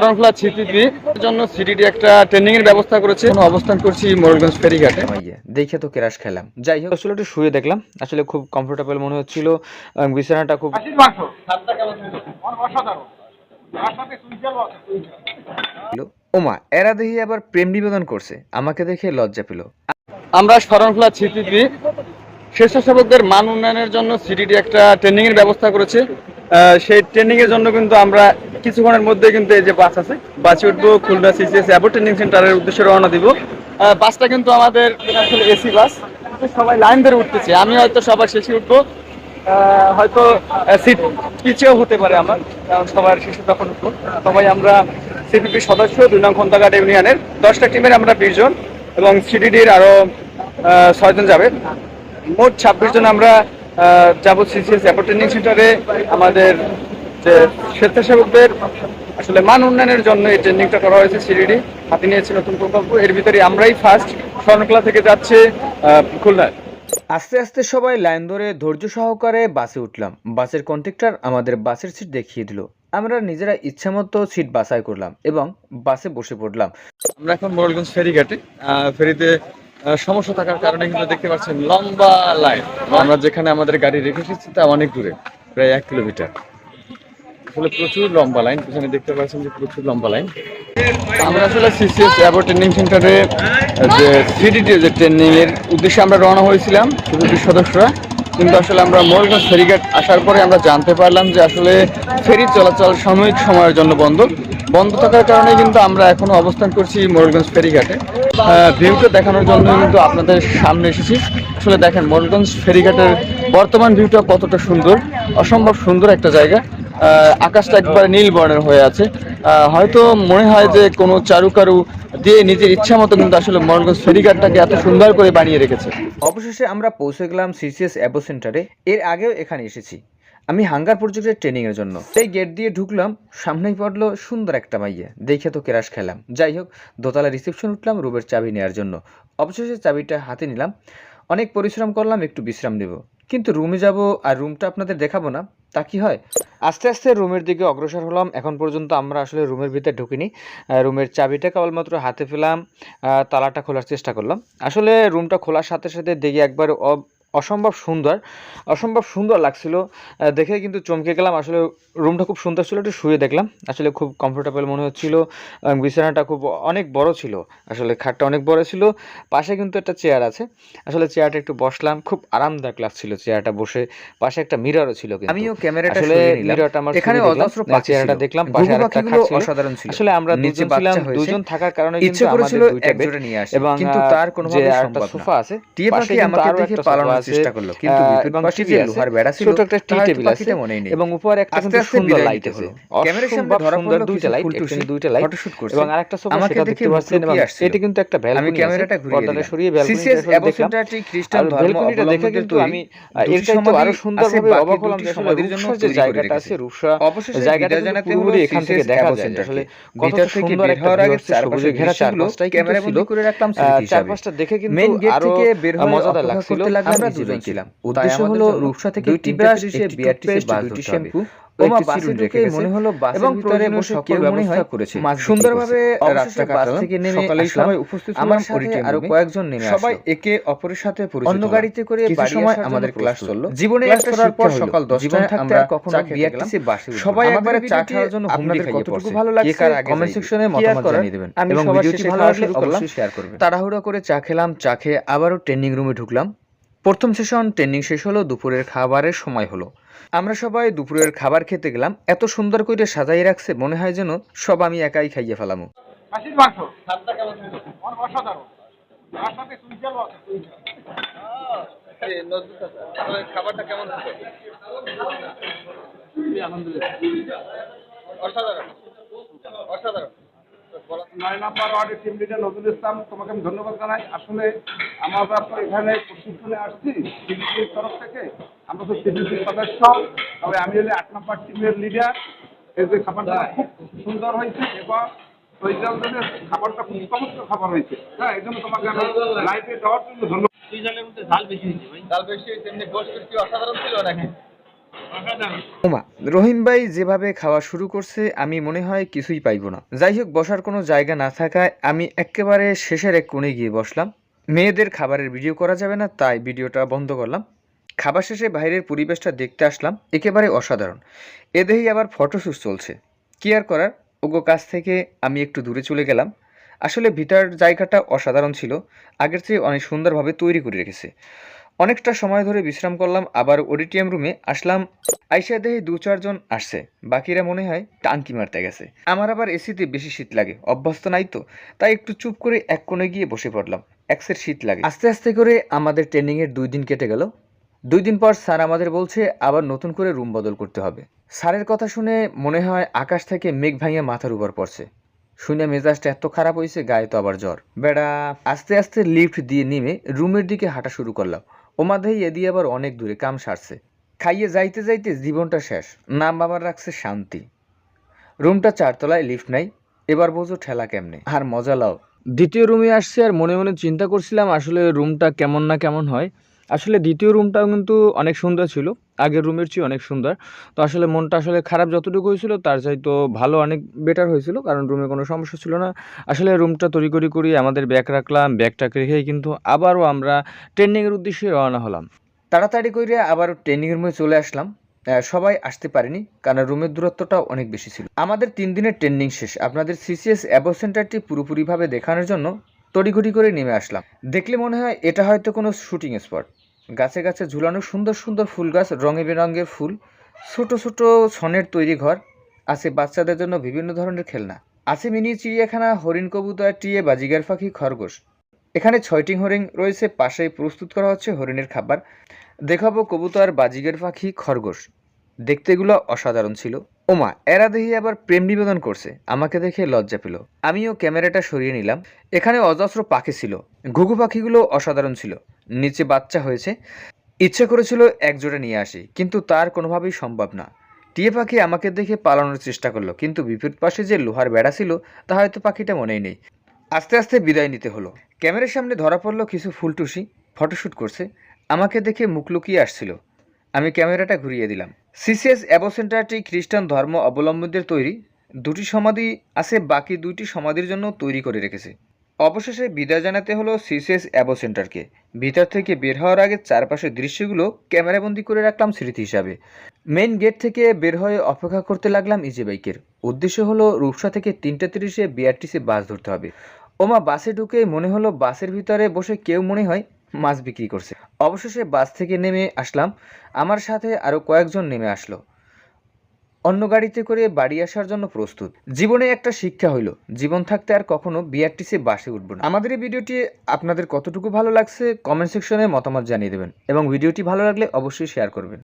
Sharankhola CTP জন্য CTD একটা training এর ব্যবস্থা করেছে। অবস্থান করছি মোরলগঞ্জ ফেরিঘাটে। দেখে তো কেরাস খেলাম। যাই হোক আসলে একটু শুয়ে দেখলাম। আসলে খুব কমফোর্টেবল মনে হচ্ছিল। বিছানাটা খুব ওমা এরা দেখি আবার প্রেম নিবেদন করছে। আমাকে দেখে লজ্জা পেল। আমরা শরণখোলা সিটিপি স্বেচ্ছাসেবকদের মান উন্নয়নের জন্য সিটিডি একটা ট্রেনিং এর ব্যবস্থা করেছে। আহ, সেই ট্রেনিং এর জন্য কিন্তু আমরা কিছুক্ষণের মধ্যে কিন্তু এই যে বাস আছে, বাসে উঠবো, খুলনা সিসিএস অ্যাবো ট্রেনিং সেন্টারের উদ্দেশ্যে রওনা দিব। বাসটা কিন্তু আমাদের আসলে এসি বাস। সবাই লাইন ধরে উঠতেছে। আমি হয়তো সবার শেষে উঠবো। হয়তো সিট পিছিয়েও হতে পারে আমার, কারণ সবার শেষে তখন উঠবো। সবাই আমরা সিপিপি সদস্য, দুই নং খন্দাঘাট ইউনিয়নের। দশটা টিমের আমরা বিশ জন এবং সিডিডির আরও ছয়জন যাবে। মোট ছাব্বিশ জন আমরা যাব সিসিএস অ্যাপো ট্রেনিং সেন্টারে আমাদের যে স্বেচ্ছাসেবকদের আসলে মান উন্নয়নের জন্য এই ট্রেনিংটা করা হয়েছে সিডিডি হাতে নিয়েছে নতুন প্রকল্প। এর ভিতরে আমরাই ফার্স্ট স্বর্ণকলা থেকে যাচ্ছে আহ, খুলনায় আস্তে আস্তে সবাই লাইন ধরে ধৈর্য সহকারে বাসে উঠলাম। বাসের কন্ট্রাক্টর আমাদের বাসের সিট দেখিয়ে দিল। আমরা নিজেরা ইচ্ছামতো সিট বাছাই করলাম এবং বাসে বসে পড়লাম। আমরা এখন মোরলগঞ্জ ফেরিঘাটে। আহ, ফেরিতে সমস্যা থাকার কারণে কিন্তু দেখতে পাচ্ছেন লম্বা লাইন। আমরা যেখানে আমাদের গাড়ি রেখে এসেছি তা অনেক দূরে প্রায় এক কিলোমিটার। আসলে প্রচুর লম্বা লাইন, পিছনে দেখতে পাচ্ছেন যে প্রচুর লম্বা লাইন। আমরা আসলে সিসিএস অ্যাবো ট্রেনিং সেন্টারে যে সিডিটি যে ট্রেনিং এর উদ্দেশ্যে আমরা রওনা হয়েছিলাম সিডিটির সদস্যরা। কিন্তু আসলে আমরা মোরগঞ্জ ফেরিঘাট আসার পরে আমরা জানতে পারলাম যে আসলে ফেরি চলাচল সাময়িক সময়ের জন্য বন্ধ। বন্ধ থাকার কারণে কিন্তু আমরা এখনও অবস্থান করছি মোরগঞ্জ ফেরিঘাটে। ভিউটা দেখানোর জন্য কিন্তু আপনাদের সামনে এসেছি। আসলে দেখেন মোরগঞ্জ ফেরিঘাটের বর্তমান ভিউটা কতটা সুন্দর, অসম্ভব সুন্দর একটা জায়গা। আকাশটা একবারে নীল বর্ণের হয়ে আছে। হয়তো মনে হয় যে কোনো চারুকারু দিয়ে নিজের ইচ্ছা মতো কিন্তু আসলে মোরগঞ্জ ফেরিঘাটটাকে এত সুন্দর করে বানিয়ে রেখেছে। অবশেষে আমরা পৌঁছে গেলাম সিসিএস অ্যাবো সেন্টারে। এর আগেও এখানে এসেছি। আমি হাঙ্গার প্রজেক্টের ট্রেনিং এর জন্য। এই গেট দিয়ে ঢুকলাম, সামনেই পড়ল সুন্দর একটা মাইয়া। দেখে তো কেরাস খেলাম। যাই হোক দোতলা রিসেপশন উঠলাম রুমের চাবি নেওয়ার জন্য। অবশেষে চাবিটা হাতে নিলাম। অনেক পরিশ্রম করলাম, একটু বিশ্রাম নেব। কিন্তু রুমে যাব আর রুমটা আপনাদের দেখাবো না। তা কি হয়? আস্তে আস্তে রুমের দিকে অগ্রসর হলাম। এখন পর্যন্ত আমরা আসলে রুমের ভিতরে ঢুকিনি। রুমের চাবিটা কেবলমাত্র হাতে পেলাম। তালাটা খোলার চেষ্টা করলাম। আসলে রুমটা খোলার সাথে সাথে দেখি একবার অসম্ভব সুন্দর অসম্ভব সুন্দর লাগছিল। দেখে কিন্তু চমকে গেলাম। আসলে রুমটা খুব সুন্দর ছিল একটু শুয়ে দেখলাম। আসলে খুব কমফোর্টেবল মনে হচ্ছিল। বিছানাটা খুব অনেক বড় ছিল। আসলে খাটটা অনেক বড় ছিল। পাশে কিন্তু একটা চেয়ার আছে। আসলে চেয়ারটা একটু বসলাম। খুব আরামদায়ক লাগছিল চেয়ারটা বসে। পাশে একটা মিররও ছিল। আমিও ক্যামেরাটা আসলে মিররটা আমার এখানে অজস্র চেয়ারটা দেখলাম পাশে আরেকটা খাট ছিল। অসাধারণ ছিল। আসলে আমরা নিচে দুজন ছিলাম দুজন থাকার কারণে কিন্তু আমাদের দুইটা আসে এবং কিন্তু তার কোনো কোনোভাবেই সম্ভব না। সোফা আছে টিয়ে পাখি আমাকে দেখে সোফা আছে, চেষ্টা করল। কিন্তু বিদ্যুৎ পাশে যে লোহার বেড়া ছিল ছোট একটা টি টেবিল আছে। এবং উপরে একটা কিন্তু সুন্দর লাইট আছে ক্যামেরার সামনে ধরা পড়ল দুইটা লাইট এখানে দুইটা লাইট ফটোশুট করছে। এবং আরেকটা সোফা সেটা দেখে দেখতে পাচ্ছেন এবং এটা কিন্তু একটা আমি ক্যামেরাটা ঘুরিয়ে পর্দাটা সরিয়ে ব্যালকনি সিসিএস অ্যাবো দেখলাম। খ্রিস্টান ধর্ম দেখে কিন্তু আমি একটু সমাধি আরও সুন্দরভাবে অবাক হলাম যে সমাধির জন্য যে জায়গাটা আছে রূপসা জায়গাটা জানাতে পুরোপুরি এখান থেকে দেখা যায় আসলে কত সুন্দর একটা আগে চারপাশে ঘেরা চারপাশটাই কিন্তু ক্যামেরাবন্দি করে রাখলাম স্মৃতি হিসাবে। চারপাশটা দেখে কিন্তু আরও মজাদার লাগছিল আমরা দুজন ছিলাম। উদ্দেশ্য হলো রূপসা থেকে ব্রাশ, একটি দুইটি দুটি শ্যাম্পু শ্যাম্পু ওমা বাসে ঢুকে মনে হলো বাসের ভিতরে বসে কেউ মনে হয় করেছে। সুন্দরভাবে সুন্দরভাবে রাতটা রাতটা বাস থেকে নেমে সকালেই সবাই উপস্থিত আমার সাথে আরও কয়েকজন নেমে সবাই একে অপরের সাথে পরিচিত অন্য গাড়িতে করে বাড়ি সময় আমাদের ক্লাস চলল। জীবনে একটা করার পর সকাল জীবন দশটায় থাকতে আমরা কখনো চা খেতে BRTC গেলাম। বাসে সবাই একবারে চা খাওয়ার জন্য আপনাদের কতটুকু ভালো লাগছে কমেন্ট সেকশনে মতামত জানিয়ে দিবেন এবং ভিডিওটি ভালো লাগলে অবশ্যই শেয়ার করবেন তাড়াহুড়ো করে চা খেলাম চা খেয়ে আবারও ট্রেনিং রুমে ঢুকলাম প্রথম সেশন ট্রেনিং শেষ হলো দুপুরের খাবারের সময় হলো। আমরা সবাই দুপুরের খাবার খেতে গেলাম। এত সুন্দর করে সাজাই রাখছে মনে হয় যেন সব আমি একাই খাইয়ে ফেলামু। খাবারটা কেমন অসাধারণ। অসাধারণ। নয় নম্বর ওয়ার্ডের টিম লিডার নজরুল ইসলাম তোমাকে আমি ধন্যবাদ জানাই। আসলে আমরা তো এখানে প্রশিক্ষণে আসছি সিডিসির তরফ থেকে। আমরা তো সিডিসির সদস্য তবে আমি হলে আট নম্বর টিমের লিডার এই যে খাবারটা খুব সুন্দর হয়েছে এবং ওইখানে খাবারটা খুব চমৎকার খাবার হয়েছে। হ্যাঁ এই জন্য তোমাকে আমি লাইফে দেওয়ার জন্য ধন্যবাদ। ডাল বেশি হয়েছে এমনি গোস্ট কি অসাধারণ ছিল নাকি? ওমা, রহিম ভাই যেভাবে খাওয়া শুরু করছে, আমি মনে হয় কিছুই পাইবো না। যাই হোক বসার কোনো জায়গা না থাকায় আমি একেবারে শেষের এক কোণে গিয়ে বসলাম। মেয়েদের খাবারের ভিডিও করা যাবে না, তাই ভিডিওটা বন্ধ করলাম। খাবার শেষে বাইরের পরিবেশটা দেখতে আসলাম, একেবারে অসাধারণ। এদেহি আবার ফটোশ্যুট চলছে। কি আর করার? ওগো কাছ থেকে আমি একটু দূরে চলে গেলাম। আসলে ভিতর জায়গাটা অসাধারণ ছিল, আগের চেয়ে অনেক সুন্দরভাবে তৈরি করে রেখেছে। অনেকটা সময় ধরে বিশ্রাম করলাম, আবার অডিটিয়াম রুমে আসলাম। আইসা দেহে দু চারজন আসছে, বাকিরা মনে হয় টাঙ্কি মারতে গেছে। আমার আবার এসিতে বেশি শীত লাগে, অভ্যস্ত নাই তো, তাই একটু চুপ করে এক কোণে গিয়ে বসে পড়লাম, একসের শীত লাগে। আস্তে আস্তে করে আমাদের ট্রেনিংয়ের দুই দিন কেটে গেল। দুই দিন পর স্যার আমাদের বলছে, আবার নতুন করে রুম বদল করতে হবে। স্যারের কথা শুনে মনে হয় আকাশ থেকে মেঘ ভাঙিয়ে মাথার উপর পড়ছে। শুনে মেজাজটা এত খারাপ হয়েছে, গায়ে তো আবার জ্বর। বেড়া, আস্তে আস্তে লিফট দিয়ে নেমে রুমের দিকে হাঁটা শুরু করলাম। ওমাদেই এদি আবার অনেক দূরে কাম সারছে। খাইয়ে যাইতে যাইতে জীবনটা শেষ, নাম বাবার রাখছে শান্তি। রুমটা চারতলায় লিফট নাই, এবার বোঝো ঠেলা কেমনে? আর মজা লাও। দ্বিতীয় রুমে আসছে আর মনে মনে চিন্তা করছিলাম আসলে রুমটা কেমন না কেমন হয়। আসলে দ্বিতীয় রুমটাও কিন্তু অনেক সুন্দর ছিল, আগের রুমের চেয়ে অনেক সুন্দর। তো আসলে মনটা আসলে খারাপ যতটুকু হয়েছিল, তার চাইতো ভালো অনেক বেটার হয়েছিল, কারণ রুমে কোনো সমস্যা ছিল না। আসলে রুমটা তৈরি করি করি আমাদের ব্যাগ রাখলাম ব্যাগটাকে রেখেই কিন্তু আবারও আমরা ট্রেনিংয়ের উদ্দেশ্যে রওনা হলাম। তাড়াতাড়ি করে আবার ট্রেনিং রুমে চলে আসলাম। সবাই আসতে পারেনি, কারণ রুমের দূরত্বটাও অনেক বেশি ছিল। আমাদের তিন দিনের ট্রেনিং শেষ। আপনাদের সিসিএস অ্যাবো সেন্টারটি পুরোপুরিভাবে দেখানোর জন্য তড়িঘড়ি করে নেমে আসলাম। দেখলে মনে হয় এটা হয়তো কোনো শুটিং স্পট গাছে গাছে ঝুলানো সুন্দর সুন্দর ফুল গাছ, রঙে বেরঙের ফুল, ছোট ছোট সনের তৈরি ঘর, আছে বাচ্চাদের জন্য বিভিন্ন ধরনের খেলনা। আছে মিনি চিড়িয়াখানা, হরিণ কবুতর, টিয়ে, বাজিগার পাখি, খরগোশ। এখানে ছয়টি হরিণ রয়েছে, পাশেই প্রস্তুত করা হচ্ছে হরিণের খাবার। দেখাবো কবুতর, বাজিগের পাখি, খরগোশ। দেখতে এগুলো অসাধারণ ছিল। ওমা, এরা দেখি আবার প্রেম নিবেদন করছে। আমাকে দেখে লজ্জা পেল। আমিও ক্যামেরাটা সরিয়ে নিলাম। এখানে অজস্র পাখি ছিল। ঘুঘু পাখিগুলো অসাধারণ ছিল। নিচে বাচ্চা হয়েছে। ইচ্ছে করেছিল একজোড়া নিয়ে আসি, কিন্তু তার কোনোভাবেই সম্ভব না। টিয়ে পাখি আমাকে দেখে পালানোর চেষ্টা করল, কিন্তু বিপরীত পাশে যে লোহার বেড়া ছিল, তা হয়তো পাখিটা মনেই নেই। আস্তে আস্তে বিদায় নিতে হলো। ক্যামেরার সামনে ধরা পড়ল কিছু ফুলটুসি। ফটোশ্যুট করছে। আমাকে দেখে মুখ লুকিয়ে আসছিল। আমি ক্যামেরাটা ঘুরিয়ে দিলাম। সিসিএস অ্যাবো সেন্টারটি খ্রিস্টান ধর্ম অবলম্বনদের তৈরি। দুটি সমাধি আছে, বাকি দুইটি সমাধির জন্য তৈরি করে রেখেছে। অবশেষে বিদায় জানাতে হলো সিসিএস অ্যাবো সেন্টারকে। ভিতর থেকে বের হওয়ার আগে চারপাশের দৃশ্যগুলো ক্যামেরাবন্দি করে রাখলাম স্মৃতি হিসাবে। মেইন গেট থেকে বের হয়ে অপেক্ষা করতে লাগলাম ইজি বাইকের। উদ্দেশ্য হলো রূপসা থেকে তিনটে তিরিশে বিআরটিসি বাস ধরতে হবে। ওমা বাসে ঢুকে মনে হলো বাসের ভিতরে বসে কেউ মনে হয় মাছ বিক্রি করছে। অবশেষে বাস থেকে নেমে আসলাম। আমার সাথে আরও কয়েকজন নেমে আসলো। অন্য গাড়িতে করে বাড়ি আসার জন্য প্রস্তুত। জীবনে একটা শিক্ষা হইল, জীবন থাকতে আর কখনো বিআরটিসি বাসে উঠবো না। আমাদের এই ভিডিওটি আপনাদের কতটুকু ভালো লাগছে কমেন্ট সেকশনে মতামত জানিয়ে দেবেন এবং ভিডিওটি ভালো লাগলে অবশ্যই শেয়ার করবেন।